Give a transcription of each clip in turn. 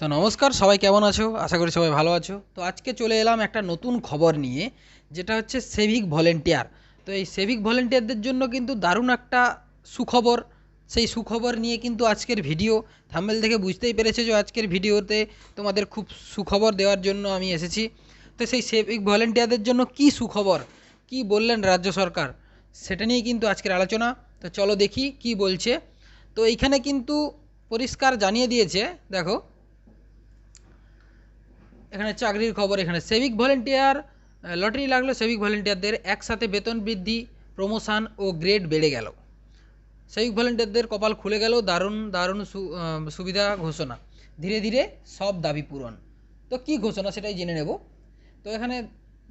তো নমস্কার, সবাই কেমন আছো? আশা করি সবাই ভালো আছো। তো আজকে চলে এলাম একটা নতুন খবর নিয়ে, যেটা হচ্ছে সেভিক ভলেন্টিয়ার তো এই সেভিক ভলেন্টিয়ারদের জন্য কিন্তু দারুণ একটা সুখবর। সেই সুখবর নিয়ে কিন্তু আজকের ভিডিও। থাম্বেল থেকে বুঝতেই পেরেছে যে আজকের ভিডিওতে তোমাদের খুব সুখবর দেওয়ার জন্য আমি এসেছি। তো সেই সেভিক ভলেন্টিয়ারদের জন্য কি সুখবর? কি বললেন রাজ্য সরকার? সেটা নিয়ে কিন্তু আজকের আলোচনা। তো চলো দেখি কি বলছে। তো এইখানে কিন্তু পরিষ্কার জানিয়ে দিয়েছে, দেখো এখানে চাকরির খবর এখানে। সেভিক ভলেন্টিয়ার লটারি লাগল সেভিক ভলেন্টিয়ারদের একসাথে বেতন বৃদ্ধি প্রমোশন ও গ্রেড বেড়ে গেল। সেভিক ভলেন্টিয়ারদের কপাল খুলে গেল, দারুণ দারুণ সুবিধা ঘোষণা। ধীরে ধীরে সব দাবি পূরণ। তো কি ঘোষণা সেটাই জেনে নেব। তো এখানে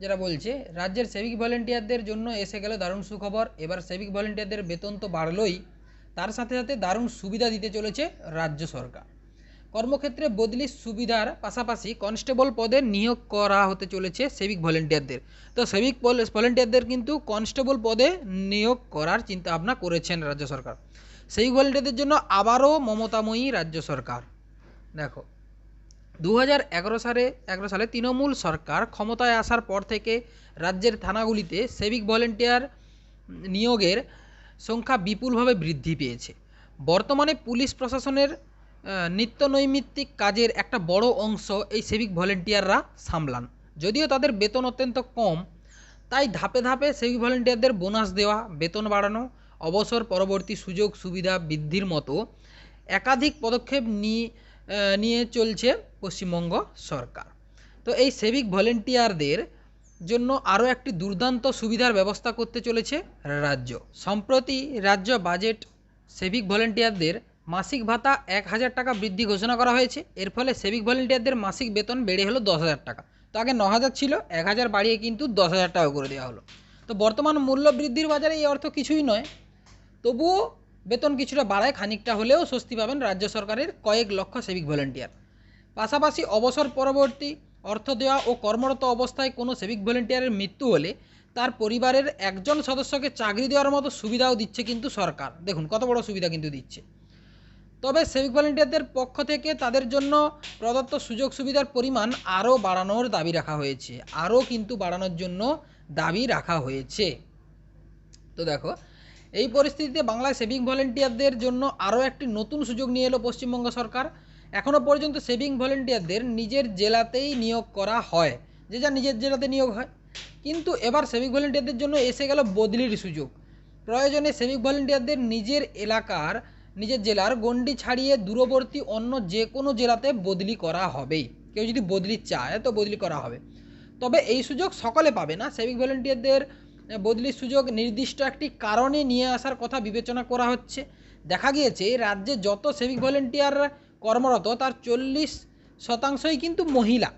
যেটা বলছে, রাজ্যের সেভিক ভলেন্টিয়ারদের জন্য এসে গেল দারুণ সুখবর, এবার সেভিক ভলেন্টিয়ারদের বেতন তো বাড়লোই, তার সাথে সাথে দারুণ সুবিধা দিতে চলেছে রাজ্য সরকার। কর্মক্ষেত্রে বদলির সুবিধার পাশাপাশি কনস্টেবল পদে নিয়োগ করা হতে চলেছে সেভিক ভলেন্টিয়ারদের। তো সেভিক ভলেন্টিয়ারদের কিন্তু কনস্টেবল পদে নিয়োগ করার চিন্তা ভাবনা করেছেন রাজ্য সরকার। সেভিক ভলেন্টিয়ারদের জন্য আবারও মমতাময়ী রাজ্য সরকার। দেখো দু হাজার এগারো সালে এগারো সালে তৃণমূল সরকার ক্ষমতায় আসার পর থেকে রাজ্যের থানাগুলিতে সেভিক ভলেন্টিয়ার নিয়োগের সংখ্যা বিপুলভাবে বৃদ্ধি পেয়েছে। বর্তমানে পুলিশ প্রশাসনের আহ, নিত্য নৈমিত্তিক কাজের একটা বড় অংশ এই সেভিক ভলেন্টিয়াররা সামলান। যদিও তাদের বেতন অত্যন্ত কম তাই ধাপে ধাপে সেভিক ভলেন্টিয়ারদের বোনাস দেওয়া বেতন বাড়ানো অবসর পরবর্তী সুযোগ সুবিধা বৃদ্ধির মতো একাধিক পদক্ষেপ নিয়ে নিয়ে চলছে পশ্চিমবঙ্গ সরকার। তো এই সেভিক ভলেন্টিয়ারদের জন্য আরও একটি দুর্দান্ত সুবিধার ব্যবস্থা করতে চলেছে রাজ্য। সম্প্রতি রাজ্য বাজেট সেভিক ভলেন্টিয়ারদের মাসিক ভাতা এক হাজার টাকা বৃদ্ধি ঘোষণা করা হয়েছে। এর ফলে সেভিক ভলেন্টিয়ারদের মাসিক বেতন বেড়ে হলো দশ হাজার টাকা। তো আগে ন হাজার ছিল, এক হাজার বাড়িয়ে কিন্তু দশ হাজার টাকা করে দেওয়া হলো। তো বর্তমান মূল্য বৃদ্ধির বাজারে এই অর্থ কিছুই নয়। তবুও বেতন কিছুটা বাড়ায়, খানিকটা হলেও স্বস্তি পাবেন রাজ্য সরকারের কয়েক লক্ষ সেভিক ভলেন্টিয়ার পাশাপাশি অবসর পরবর্তী অর্থ দেওয়া ও কর্মরত অবস্থায় কোনো সেভিক ভলেন্টিয়ারের মৃত্যু হলে তার পরিবারের একজন সদস্যকে চাকরি দেওয়ার মতো সুবিধাও দিচ্ছে কিন্তু সরকার। দেখুন কত বড় সুবিধা কিন্তু দিচ্ছে। তবে সেভিক ভলেন্টিয়ারদের পক্ষ থেকে তাদের জন্য প্রদত্ত সুযোগ সুবিধার পরিমাণ আরও বাড়ানোর দাবি রাখা হয়েছে। আরও কিন্তু বাড়ানোর জন্য দাবি রাখা হয়েছে। তো দেখো, এই পরিস্থিতিতে বাংলায় সেভিং ভলেন্টিয়ারদের জন্য আরও একটি নতুন সুযোগ নিয়ে এলো পশ্চিমবঙ্গ সরকার। এখনও পর্যন্ত সেভিং ভলেন্টিয়ারদের নিজের জেলাতেই নিয়োগ করা হয়, যে যা নিজের জেলাতে নিয়োগ হয়। কিন্তু এবার সেভিক ভলেন্টিয়ারদের জন্য এসে গেল বদলির সুযোগ। প্রয়োজনে সেভিক ভলেন্টিয়ারদের নিজের এলাকার নিজের জেলার গণ্ডি ছাড়িয়ে দূরবর্তী অন্য যে কোনো জেলাতে বদলি করা হবেই কেউ যদি বদলি চায়, তো বদলি করা হবে। তবে এই সুযোগ সকলে পাবে না। সেভিক ভলেন্টিয়ারদের বদলির সুযোগ নির্দিষ্ট একটি কারণে নিয়ে আসার কথা বিবেচনা করা হচ্ছে। দেখা গিয়েছে, রাজ্যে যত সেভিক ভলেন্টিয়ার কর্মরত, তার চল্লিশ শতাংশই কিন্তু মহিলা।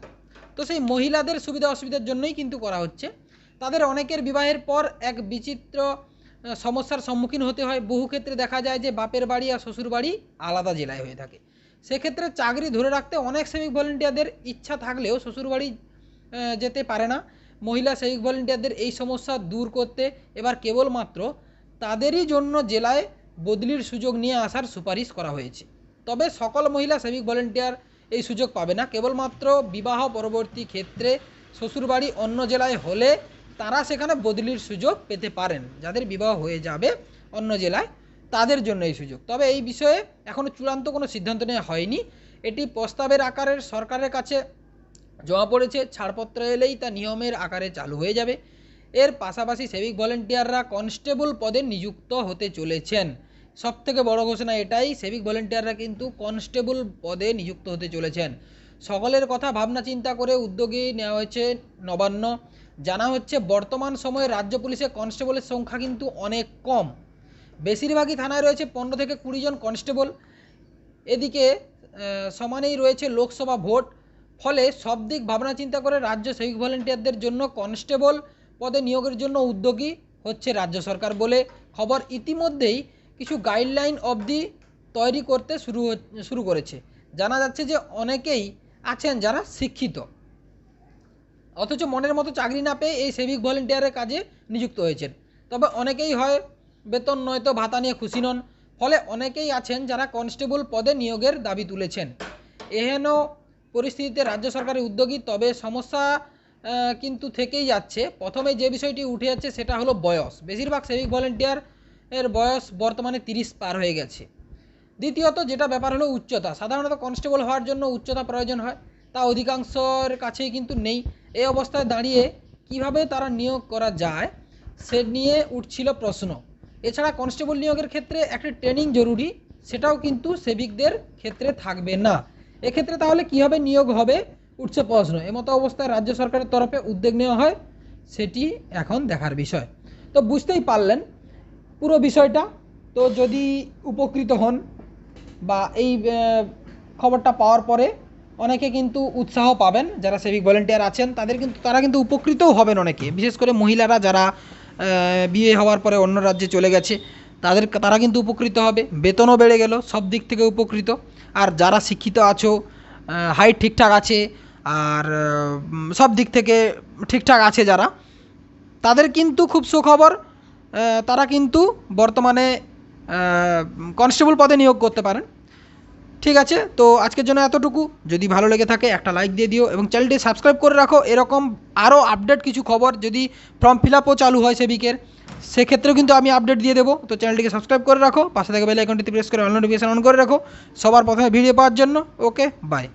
তো সেই মহিলাদের সুবিধা অসুবিধার জন্যই কিন্তু করা হচ্ছে। তাদের অনেকের বিবাহের পর এক বিচিত্র সমস্যার সম্মুখীন হতে হয়। বহু ক্ষেত্রে দেখা যায় যে বাপের বাড়ি আর শ্বশুর বাড়ি আলাদা জেলায় হয়ে থাকে। সেক্ষেত্রে চাকরি ধরে রাখতে অনেক সেভিক ভলেন্টিয়ারদের ইচ্ছা থাকলেও শ্বশুরবাড়ি যেতে পারে না। মহিলা সেভিক ভলেন্টিয়ারদের এই সমস্যা দূর করতে এবার কেবলমাত্র তাদেরই জন্য জেলায় বদলির সুযোগ নিয়ে আসার সুপারিশ করা হয়েছে। তবে সকল মহিলা সেভিক ভলেন্টিয়ার এই সুযোগ পাবে না। কেবলমাত্র বিবাহ পরবর্তী ক্ষেত্রে শ্বশুরবাড়ি অন্য জেলায় হলে তারা সেখানে বদলির সুযোগ পেতে পারেন, যাদের বিবাহ হয়ে যাবে অন্য জেলায়, তাদের জন্য এই সুযোগ। তবে এই বিষয়ে এখনও চূড়ান্ত কোনো সিদ্ধান্ত নেওয়া হয়নি। এটি প্রস্তাবের আকারের সরকারের কাছে জমা পড়েছে, ছাড়পত্র এলেই তা নিয়মের আকারে চালু হয়ে যাবে। এর পাশাপাশি সেভিক ভলেন্টিয়াররা কনস্টেবল পদে নিযুক্ত হতে চলেছেন। সব থেকে বড় ঘোষণা এটাই সেভিক ভলেন্টিয়াররা কিন্তু কনস্টেবল পদে নিযুক্ত হতে চলেছেন। সকলের কথা ভাবনা চিন্তা করে উদ্যোগী নেওয়া হয়েছে নবান্ন। জানা হচ্ছে বর্তমান সময়ে রাজ্য পুলিশে কনস্টেবলের সংখ্যা কিন্তু অনেক কম। বেশিরভাগই থানায় রয়েছে পনেরো থেকে কুড়ি জন কনস্টেবল। এদিকে সমানেই রয়েছে লোকসভা ভোট। ফলে সব দিক ভাবনা চিন্তা করে রাজ্য সেভিক ভলেন্টিয়ারদের জন্য কনস্টেবল পদে নিয়োগের জন্য উদ্যোগী হচ্ছে রাজ্য সরকার বলে খবর ইতিমধ্যেই কিছু গাইডলাইন অবধি তৈরি করতে শুরু শুরু করেছে। জানা যাচ্ছে যে অনেকেই আছেন যারা শিক্ষিত। অথচ মনের মতো চাকরি না পেয়ে এই সেভিক ভলেন্টিয়ারের কাজে নিযুক্ত হয়েছেন। তবে অনেকেই হয় বেতন নয়তো ভাতা নিয়ে খুশি নন, ফলে অনেকেই আছেন যারা কনস্টেবল পদে নিয়োগের দাবি তুলেছেন। এহেন পরিস্থিতিতে রাজ্য সরকারের উদ্যোগী, তবে সমস্যা কিন্তু থেকেই যাচ্ছে। প্রথমে যে বিষয়টি উঠে যাচ্ছে সেটা হলো বয়স। বেশিরভাগ সেভিক ভলেন্টিয়ার এর বয়স বর্তমানে তিরিশ পার হয়ে গেছে। দ্বিতীয়ত যেটা ব্যাপার হলো উচ্চতা। সাধারণত কনস্টেবল হওয়ার জন্য উচ্চতা প্রয়োজন হয়, তা অধিকাংশর কাছেই কিন্তু নেই। এই অবস্থায় দাঁড়িয়ে কীভাবে তারা নিয়োগ করা যায়, সে নিয়ে উঠছিল প্রশ্ন। এছাড়া কনস্টেবল নিয়োগের ক্ষেত্রে একটা ট্রেনিং জরুরি, সেটাও কিন্তু সেভিকদের ক্ষেত্রে থাকবে না। এক্ষেত্রে তাহলে কীভাবে নিয়োগ হবে, উঠছে প্রশ্ন। এমতো অবস্থায় রাজ্য সরকারের তরফে উদ্যোগ নেওয়া হয়, সেটি এখন দেখার বিষয়। তো বুঝতেই পারলেন পুরো বিষয়টা। তো যদি উপকৃত হন বা এই খবরটা পাওয়ার পরে অনেকে কিন্তু উৎসাহ পাবেন, যারা সেভিক ভলেন্টিয়ার আছেন, তাদের কিন্তু, তারা কিন্তু উপকৃতও হবেন অনেকে। বিশেষ করে মহিলারা যারা বিয়ে হওয়ার পরে অন্য রাজ্যে চলে গেছে, তাদের, তারা কিন্তু উপকৃত হবে। বেতনও বেড়ে গেল, সব দিক থেকে উপকৃত। আর যারা শিক্ষিত আছো হাইট ঠিকঠাক আছে, আর সব দিক থেকে ঠিকঠাক আছে যারা, তাদের কিন্তু খুব সুখবর তারা কিন্তু বর্তমানে কনস্টেবল পদে নিয়োগ করতে পারেন। ঠিক আছে? তো আজকের জন্য এতটুকু। যদি ভালো লেগে থাকে, একটা লাইক দিয়ে দিও এবং চ্যানেলটি সাবস্ক্রাইব করে রাখো। এরকম আরও আপডেট কিছু খবর যদি ফর্ম ফিল আপও চালু হয় সেবিকের, সেক্ষেত্রেও কিন্তু আমি আপডেট দিয়ে দেবো। তো চ্যানেলটিকে সাবস্ক্রাইব করে রাখো। পাশে থেকে বেল আইকনটিতে প্রেস করে অল নোটিফিকেশন অন করে রাখো। সবার প্রথমে ভিডিও পাওয়ার জন্য। Okay bye